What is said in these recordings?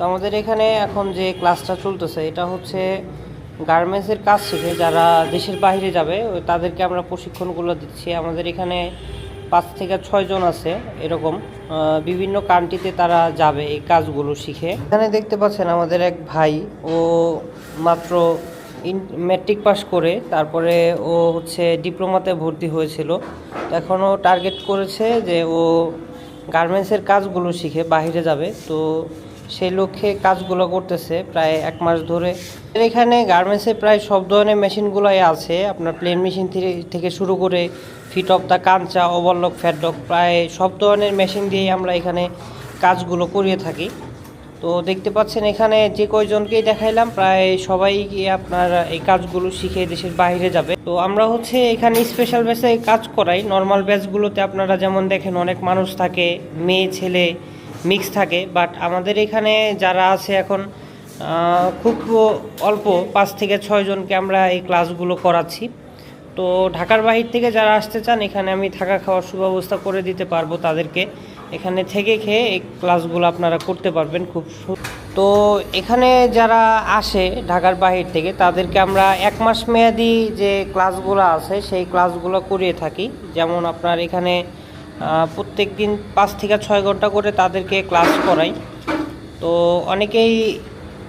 তো আমাদের এখানে এখন যে ক্লাসটা চলতেছে, এটা হচ্ছে গার্মেন্টসের কাজ শিখে যারা দেশের বাইরে যাবে তাদেরকে আমরা প্রশিক্ষণগুলো দিচ্ছি। আমাদের এখানে পাঁচ থেকে ছয়জন আছে এরকম। বিভিন্ন কান্ট্রিতে তারা যাবে এই কাজগুলো শিখে। এখানে দেখতে পাচ্ছেন আমাদের এক ভাই, ও মাত্র ইন ম্যাট্রিক পাস করে, তারপরে ও হচ্ছে ডিপ্লোমাতে ভর্তি হয়েছিল। এখনও টার্গেট করেছে যে ও গার্মেন্টসের কাজগুলো শিখে বাইরে যাবে। তো সেই লক্ষ্যে কাজগুলো করতেছে প্রায় এক মাস ধরে। এখানে গার্মেন্টসে প্রায় সব ধরনের মেশিনগুলোই আছে। আপনার প্লেন মেশিন থেকে শুরু করে ফিট অফ দ্য কাঞ্চা ওভারলক ফ্যাটলক প্রায় সব ধরনের মেশিন দিয়েই আমরা এখানে কাজগুলো করিয়ে থাকি। তো দেখতে পাচ্ছেন এখানে যে কয়জনকেই দেখাইলাম, প্রায় সবাই আপনার এই কাজগুলো শিখে দেশের বাইরে যাবে। তো আমরা হচ্ছে এখানে স্পেশাল ব্যাচে কাজ করাই। নর্মাল ব্যাচগুলোতে আপনারা যেমন দেখেন, অনেক মানুষ থাকে, মেয়ে, ছেলে মিক্স থাকে বাট আমাদের এখানে যারা আছে এখন খুব অল্প, পাঁচ থেকে ছয়জনকে আমরা এই ক্লাসগুলো করাচ্ছি। তো ঢাকার বাহির থেকে যারা আসতে চান, এখানে আমি থাকা খাওয়ার সুব্যবস্থা করে দিতে পারব তাদেরকে। এখানে থেকে খেয়ে এই ক্লাসগুলো আপনারা করতে পারবেন খুব তো এখানে যারা আসে ঢাকার বাহির থেকে, তাদেরকে আমরা এক মাস মেয়াদি যে ক্লাসগুলো আছে, সেই ক্লাসগুলো করিয়ে থাকি। যেমন আপনার এখানে প্রত্যেক দিন পাঁচ থেকে ছয় ঘণ্টা করে তাদেরকে ক্লাস করাই। তো অনেকেই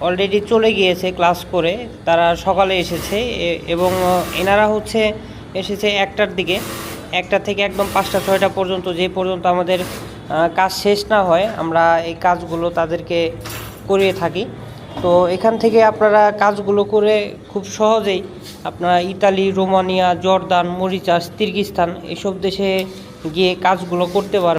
অলরেডি চলে গিয়েছে ক্লাস করে, তারা সকালে এসেছে এবং এনারা হচ্ছে এসেছে একটার দিকে। একটা থেকে একদম পাঁচটা, ছয়টা পর্যন্ত, যে পর্যন্ত আমাদের কাজ শেষ না হয়, আমরা এই কাজগুলো তাদেরকে করিয়ে থাকি। তো এখান থেকে আপনারা কাজগুলো করে খুব সহজেই আপনারা Italy, Romania, Jordan, Mauritius Kyrgyzstan এসব দেশে গিয়ে কাজগুলো করতে পারবেন।